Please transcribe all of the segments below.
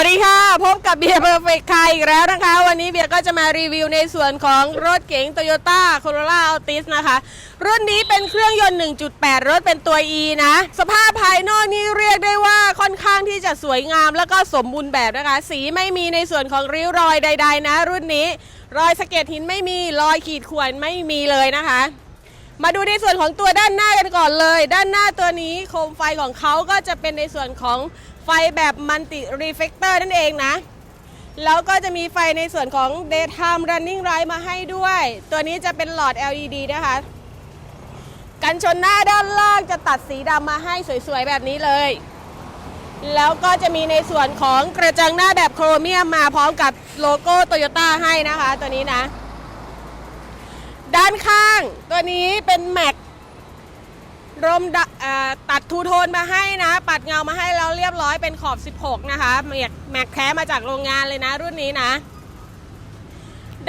วัสดีค่ะ พบกับเบียร์เพอร์เฟกต์ค่ะอีกแล้วนะคะ วันนี้เบียร์ก็จะมารีวิวในส่วนของรถเก๋ง Toyota Corolla Altis นะคะ รุ่นนี้เป็นเครื่องยนต์ 1.8 รถเป็นตัว E นะ สภาพภายนอกนี่เรียกได้ว่าค่อนข้างที่จะสวยงามแล้วก็สมบูรณ์แบบนะคะ สีไม่มีในส่วนของริ้วรอยใด ๆ นะ รุ่นนี้รอยสะเก็ดหินไม่มีรอยขีดข่วนไม่มีเลยนะคะมาดูในส่วนของตัวด้านหน้ากันก่อนเลย ด้านหน้าตัวนี้โคมไฟของเขาก็จะเป็นในส่วนของ ไฟแบบมัลติรีเฟกเตอร์นั่นเองนะ แล้วก็จะมีไฟในส่วนของ daytime running light มาให้ด้วย ตัวนี้จะเป็นหลอด LED นะคะ กันชนหน้าด้านล่างจะตัดสีดำมาให้สวยๆ แบบนี้เลย แล้วก็จะมีในส่วนของกระจังหน้าแบบโครเมียมมาพร้อมกับโลโก้โตโยต้าให้นะคะ ตัวนี้นะ ด้านข้างตัวนี้เป็นแม็ก รมดะเอ่อตัดทูโทนมาให้นะ ปัดเงามาให้แล้วเรียบร้อยเป็นขอบ 16 นะคะแม็กแม็กแท้มาจากโรงงานเลยนะรุ่นนี้นะ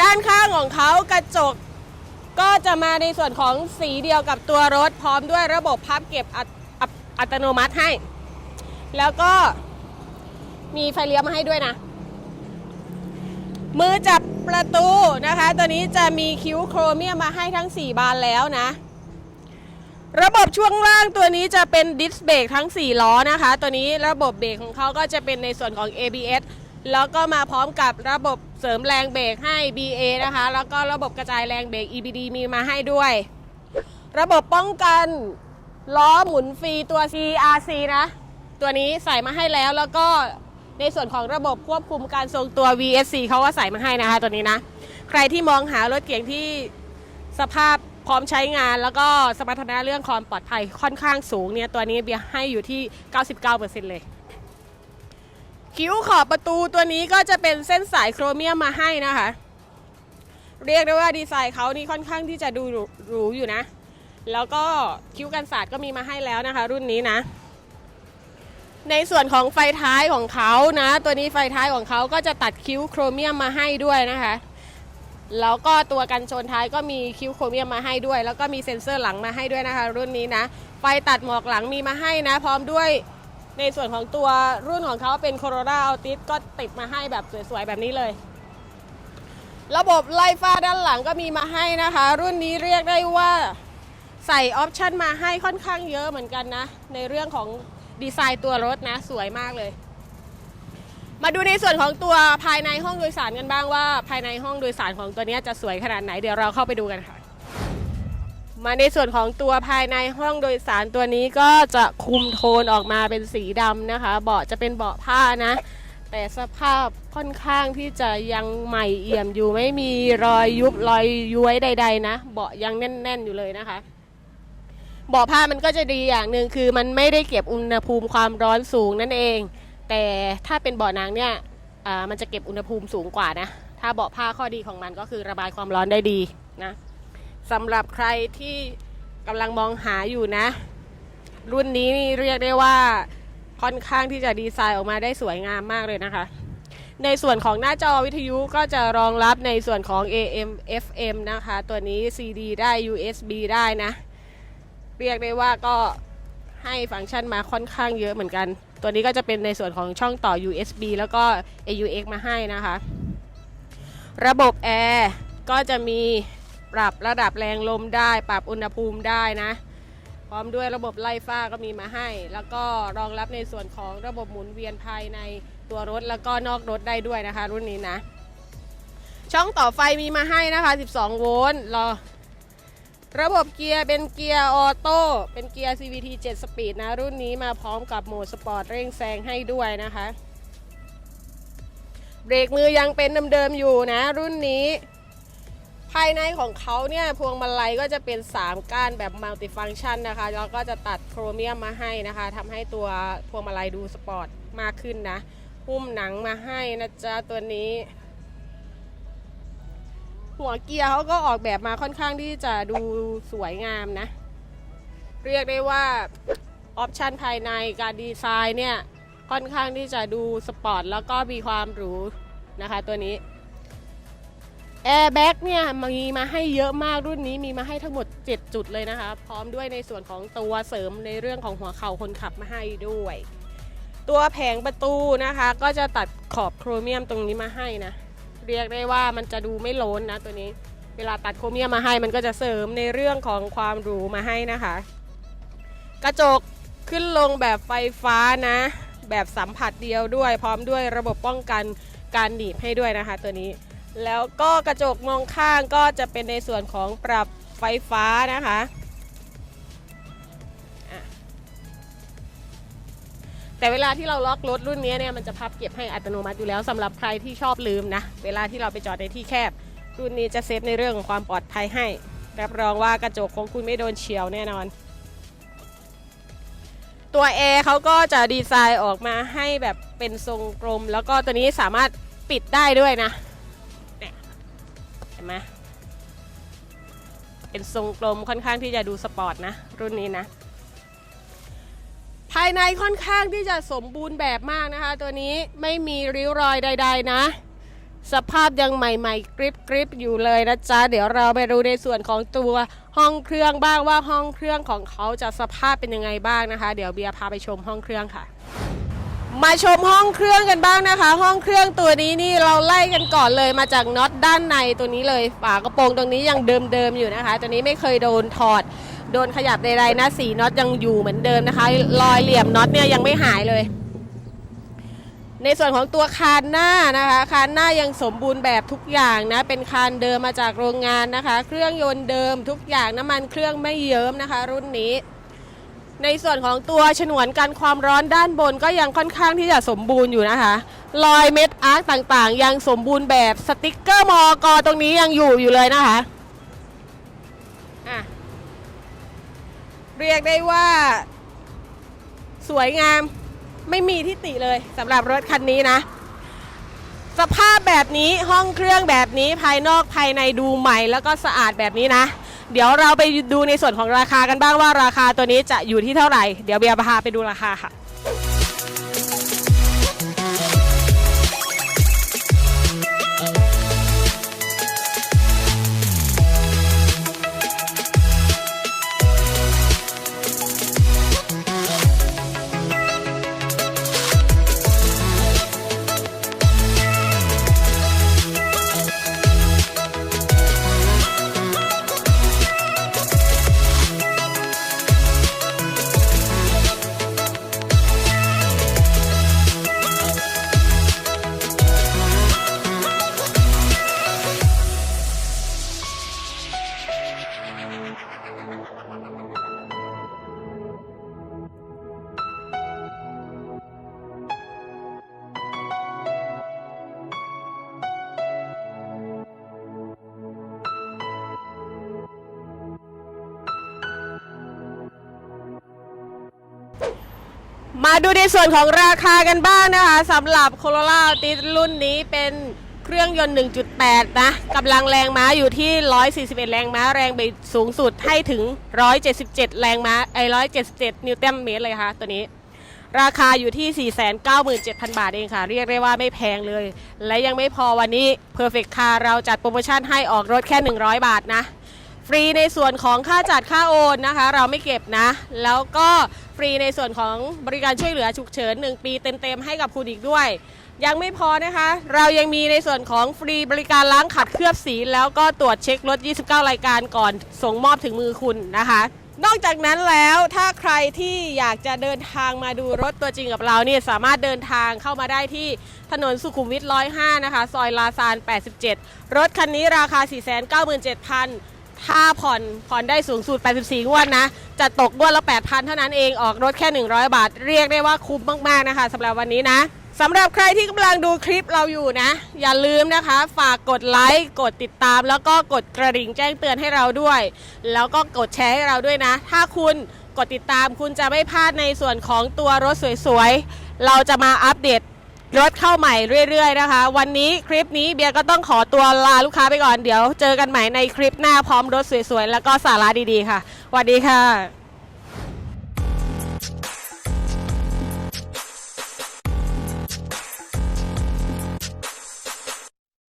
ด้านข้างของเขากระจกก็จะมาในส่วนของสีเดียวกับตัวรถ พร้อมด้วยระบบพับเก็บอัตอัตอัตโนมัติให้ แล้วก็มีไฟเลี้ยวมาให้ด้วยนะ มือจับประตูนะคะ ตัวนี้จะมีคิ้วโครเมียมมาให้ทั้ง 4 บานแล้วนะ ระบบช่วงล่างตัวนี้จะเป็นดิสเบรกทั้ง 4 ล้อนะคะ ตัวนี้ระบบเบรกของเขาก็จะเป็นในส่วนของ ABS แล้วก็มาพร้อมกับระบบเสริมแรงเบรกให้ BA นะคะ แล้วก็ระบบกระจายแรงเบรก EBD มีมาให้ด้วย ระบบป้องกันล้อหมุนฟรีตัว CRC นะ ตัวนี้ใส่มาให้แล้วแล้วก็ในส่วนของระบบควบคุมการทรงตัว VSC เขาก็ใส่มาให้นะคะตัวนี้นะ ใครที่มองหารถเก๋งที่สภาพ พร้อมใช้งานแล้วก็สมรรถนะเรื่องความปลอดภัยค่อนข้างสูงเนี่ยตัวนี้เบียร์ให้อยู่ที่ 99%เลยคิ้วขอบประตูตัวนี้ก็จะเป็นเส้นสายโครเมียมมาให้นะคะ เรียกได้ว่าดีไซน์เขานี่ค่อนข้างที่จะดูหรูอยู่นะ แล้วก็คิ้วกันศาสตร์ก็มีมาให้แล้วนะคะ รุ่นนี้นะ ในส่วนของไฟท้ายของเขานะ ตัวนี้ไฟท้ายของเขาก็จะตัดคิ้วโครเมียมมาให้ด้วยนะคะ แล้วก็ตัวกันชนท้ายก็มีคิวโครเมียมมาให้ด้วย แล้วก็มีเซ็นเซอร์หลังมาให้ด้วยนะคะ รุ่นนี้นะ ไฟตัดหมอกหลังมีมาให้นะ พร้อมด้วยในส่วนของตัวรุ่นของเขาเป็น Corolla Altis ก็ติดมาให้แบบสวยๆ แบบนี้เลย ระบบไล่ฟ้าด้านหลังก็มีมาให้นะคะ รุ่นนี้เรียกได้ว่าใส่ออปชันมาให้ค่อนข้างเยอะเหมือนกันนะ ในเรื่องของดีไซน์ตัวรถนะ สวยมากเลย มาดูในส่วนของตัวภายในห้องโดยสารกันบ้างว่า ภายในห้องโดยสารของตัวนี้จะสวยขนาดไหนเดี๋ยวเราเข้าไปดูกันค่ะ มาในส่วนของตัวภายในห้องโดยสารตัวนี้ก็จะคุมโทนออกมาเป็นสีดำนะคะ เบาะจะเป็นเบาะผ้านะ แต่สภาพค่อนข้างที่จะยังใหม่เอี่ยมอยู่ไม่มีรอยยุบรอยย้วยใด ๆ นะ เบาะยังแน่น ๆอยู่เลยนะคะเบาะผ้ามันก็จะดีอย่างหนึ่งคือมันไม่ได้เก็บอุณหภูมิความร้อนสูงนั่นเอง แต่ถ้าเป็นเบาะหนังเนี่ยอ่ามันจะเก็บอุณหภูมิสูงกว่านะ ถ้าเบาะผ้าข้อดีของมันก็คือระบายความร้อนได้ดีนะสำหรับใครที่กำลังมองหาอยู่นะ รุ่นนี้นี่เรียกได้ว่าค่อนข้างที่จะดีไซน์ออกมาได้สวยงามมากเลยนะคะ ในส่วนของหน้าจอวิทยุก็จะรองรับในส่วนของ AM FM นะคะ ตัวนี้ CD ได้ USB ได้นะ เรียกได้ว่าก็ให้ฟังก์ชันมาค่อนข้างเยอะเหมือนกัน ตัวนี้ก็จะเป็นในส่วนของช่องต่อ USB แล้วก็ AUX มาให้นะคะ ระบบแอร์ก็จะมีปรับระดับแรงลมได้ ปรับอุณหภูมิได้นะ พร้อมด้วยระบบไล่ฟ้าก็มีมาให้ แล้วก็รองรับในส่วนของระบบหมุนเวียนภายในตัวรถแล้วก็นอกรถได้ด้วยนะคะ รุ่นนี้นะ ช่องต่อไฟมีมาให้นะคะ 12 โวลต์รอ ระบบเกียร์เป็นเกียร์ออโต้เป็นเกียร์ CVT 7 สปีดนะ รุ่นนี้มาพร้อมกับโหมดสปอร์ตเร่งแซงให้ด้วยนะคะ เบรกมือยังเป็นเดิมๆอยู่นะ รุ่นนี้ ภายในของเขาเนี่ย พวงมาลัยก็จะเป็น 3 ก้านแบบมัลติฟังชันนะคะ แล้วก็จะตัดโครเมียมมาให้นะคะทำให้ตัวพวงมาลัยดูสปอร์ตมากขึ้นนะหุ้มหนังมาให้นะจ๊ะตัวนี้ หัวเกียร์เขาก็ออกแบบมาค่อนข้างที่จะดูสวยงามนะ เรียกได้ว่าออปชันภายในการดีไซน์เนี่ย ค่อนข้างที่จะดูสปอร์ตแล้วก็มีความหรูนะคะตัวนี้แอร์แบ็กเนี่ยมีมาให้เยอะมากรุ่นนี้มีมาให้ทั้งหมด 7 จุดเลยนะคะ พร้อมด้วยในส่วนของตัวเสริมในเรื่องของหัวเข่าคนขับมาให้ด้วย ตัวแผงประตูนะคะ ก็จะตัดขอบโครเมียมตรงนี้มาให้นะ เรียกได้ว่ามันจะดูไม่โล้นนะตัวนี้ เวลาตัดโครเมียมมาให้มันก็จะเสริมในเรื่องของความหรูมาให้นะคะ กระจกขึ้นลงแบบไฟฟ้านะ แบบสัมผัสเดียวด้วย พร้อมด้วยระบบป้องกันการหนีบให้ด้วยนะคะ ตัวนี้ แล้วก็กระจกมองข้างก็จะเป็นในส่วนของปรับไฟฟ้านะคะ แต่เวลาที่เราล็อกรถรุ่นนี้เนี่ยมันจะพับเก็บให้อัตโนมัติอยู่แล้วสำหรับใครที่ชอบลืมนะ เวลาที่เราไปจอดในที่แคบ รุ่นนี้จะเซฟในเรื่องของความปลอดภัยให้รับรองว่ากระจกของคุณไม่โดนเฉียวแน่นอน ตัวแอร์เขาก็จะดีไซน์ออกมาให้แบบเป็นทรงกลม แล้วก็ตัวนี้สามารถปิดได้ด้วยนะเนี่ยเห็นไหมเป็นทรงกลมค่อนข้างที่จะดูสปอร์ตนะ รุ่นนี้นะ ภายในค่อนข้างที่จะสมบูรณ์แบบมากนะคะ ตัวนี้ไม่มีริ้วรอยใด ๆ นะ สภาพยังใหม่ๆกริบกริบอยู่เลยนะจ๊ะ เดี๋ยวเราไปดูในส่วนของตัวห้องเครื่องบ้างว่าห้องเครื่องของเขาจะสภาพเป็นยังไงบ้างนะคะ เดี๋ยวเบียร์พาไปชมห้องเครื่องค่ะ มาชมห้องเครื่องกันบ้างนะคะ ห้องเครื่องตัวนี้นี่เราไล่กันก่อนเลยมาจากน็อตด้านในตัวนี้เลยฝากระโปรงตรงนี้ยังเดิมๆอยู่นะคะ ตัวนี้ไม่เคยโดนถอด โดนขยับใดๆนะสีน็อตยังอยู่เหมือนเดิมนะคะ รอยเหลี่ยมน็อตเนี่ยยังไม่หายเลย ในส่วนของตัวคานหน้านะคะคานหน้ายังสมบูรณ์แบบทุกอย่างนะเป็นคานเดิมมาจากโรงงานนะคะ เครื่องยนต์เดิมทุกอย่างน้ำมันเครื่องไม่เยิ้มนะคะ รุ่นนี้ในส่วนของตัวฉนวนกันความร้อนด้านบนก็ยังค่อนข้างที่จะสมบูรณ์อยู่นะคะ รอยเม็ดอาร์คต่างๆ ยังสมบูรณ์แบบสติกเกอร์มอกตรงนี้ยังอยู่อยู่เลยนะคะ เรียกได้ว่า สวยงามไม่มีที่ติเลยสำหรับรถคันนี้นะ สภาพแบบนี้ห้องเครื่องแบบนี้ภายนอกภายในดูใหม่แล้วก็สะอาดแบบนี้นะ เดี๋ยวเราไปดูในส่วนของราคากันบ้างว่าราคาตัวนี้จะอยู่ที่เท่าไหร่ เดี๋ยวเบียร์พาไปดูราคาค่ะ มาดูในส่วนของราคากันบ้างนะคะสำหรับ Corolla Altis รุ่นนี้เป็นเครื่องยนต์ 1.8 นะกำลังแรงม้าอยู่ที่ 141 แรงม้า แรงบิดสูงสุดให้ถึง 177 แรงม้าไอ้177 นิวตันเมตรเลยค่ะตัวนี้ ราคาอยู่ที่ 497,000 บาทเองค่ะ เรียกได้ว่าไม่แพงเลย และยังไม่พอวันนี้ Perfect Car เราจัดโปรโมชั่นให้ออกรถแค่ 100 บาทนะ ฟรีในส่วนของค่าจัดค่าโอนนะคะ เราไม่เก็บนะ แล้วก็ฟรีในส่วนของบริการช่วยเหลือฉุกเฉิน 1 ปีเต็มๆ ให้กับคุณอีกด้วย ยังไม่พอนะคะ เรายังมีในส่วนของฟรีบริการล้างขัดเคลือบสี แล้วก็ตรวจเช็ครถ 29 รายการก่อนส่งมอบถึงมือคุณนะคะนอกจากนั้นแล้วถ้าใครที่อยากจะเดินทางมาดูรถตัวจริงกับเราเนี่ยสามารถเดินทางเข้ามาได้ที่ถนนสุขุมวิท105 นะคะ ซอยลาซาน 87 รถคันนี้ราคา 497,000 ถ้าผ่อนผ่อนได้สูงสุด 84 งวดนะ จะตกงวดละ 8,000 เท่านั้นเอง ออกรถแค่ 100 บาท เรียกได้ว่าคุ้มมาก ๆ นะคะสำหรับวันนี้นะสำหรับใครที่กำลังดูคลิปเราอยู่นะ อย่าลืมนะคะ ฝากกดไลค์ กดติดตาม แล้วก็กดกระดิ่งแจ้งเตือนให้เราด้วย แล้วก็กดแชร์ให้เราด้วยนะ ถ้าคุณกดติดตามคุณจะไม่พลาดในส่วนของตัวรถสวยๆ เราจะมาอัปเดต รถเข้าใหม่เรื่อย ๆ นะคะ วันนี้คลิปนี้เบียร์ก็ต้องขอตัวลาลูกค้าไปก่อนเดี๋ยว เจอกันใหม่ในคลิปหน้าพร้อมรถสวยๆ แล้วก็สาระดีๆ ค่ะสวัสดีค่ะ